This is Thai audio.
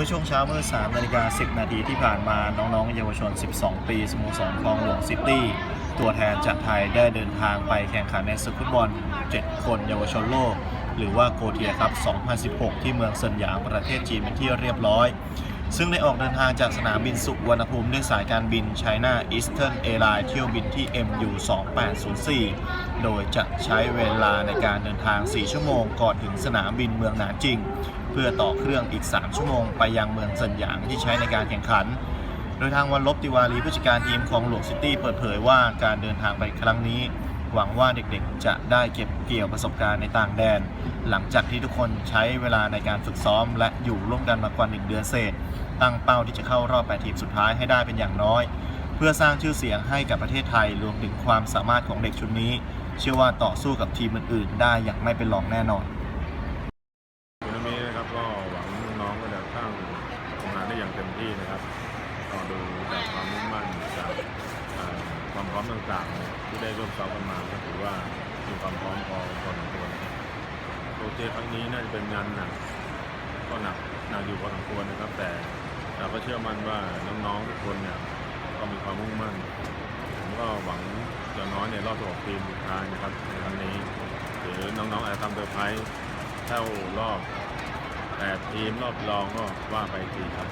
มื่อช่วงเช้าเมื่อ3นาฬิกา10 นาทีที่ผ่านมาน้องๆ เยาวชน 12 ปีสโมสรคลองหลวงซิตี้ ตัวแทนจากไทยได้เดินทางไปแข่งขันในศึกฟุตบอล 7 คนเยาวชนโลก หรือว่าโกเทียครับ 2016 ที่เมืองเซินหยางประเทศจีนเป็นที่เรียบร้อย ซึ่งได้ออกเดินทางจากสนามบินสุวรรณภูมิด้วยสายการบิน China Eastern Airlines เที่ยวบินที่ MU 2804 โดยจะใช้เวลาในการเดินทาง 4 ชั่วโมงก่อนถึงสนามบินเมืองหนานจิง เพื่อต่อเครื่องอีก 3 ชั่วโมงไปยังเมืองเซินหยางที่ใช้ในการแข่งขัน โดยทางวันลบติวารีผู้จัดการทีมของหลวงซิตี้เปิดเผยว่าการเดินทางไปครั้งนี้ หวังว่าเด็กๆ จะได้เก็บเกี่ยวประสบการณ์ในต่างแดน หลังจากที่ทุกคนใช้เวลาในการฝึกซ้อม และอยู่ร่วมกันมากว่า1เดือนเศษ ตั้งเป้าที่จะเข้ารอบ8ทีมสุดท้ายให้ได้เป็นอย่างน้อย เพื่อสร้างชื่อเสียงให้กับประเทศไทยรวมถึงความสามารถของเด็กชุดนี้ เชื่อว่าต่อสู้กับทีมอื่นๆ ได้อย่างไม่เป็นรองแน่นอนทันนต์นะครับก็หวังน้องๆก็จะสร้างทำงานได้อย่างเต็มที่นะครับก็ดู ต่างๆที่ได้ร่วมซ้อมกันมาก็ถือว่ามีความพร้อมพอพอสมควรนะครับโปรเจกต์ครั้งนี้น่าจะเป็นงานหนักก็หนักหนักอยู่พอสมควรนะครับ แต่เราก็เชื่อมั่นว่าน้องๆทุกคนเนี่ยก็มีความมุ่งมั่นผมก็หวังอย่างน้อยในรอบ16ทีมสุดท้ายนะครับในครั้งนี้ หรือน้องๆอาจจะทำเซอร์ไพรส์เข้ารอบแปดทีมรอบรองก็ว่าไปทีครับ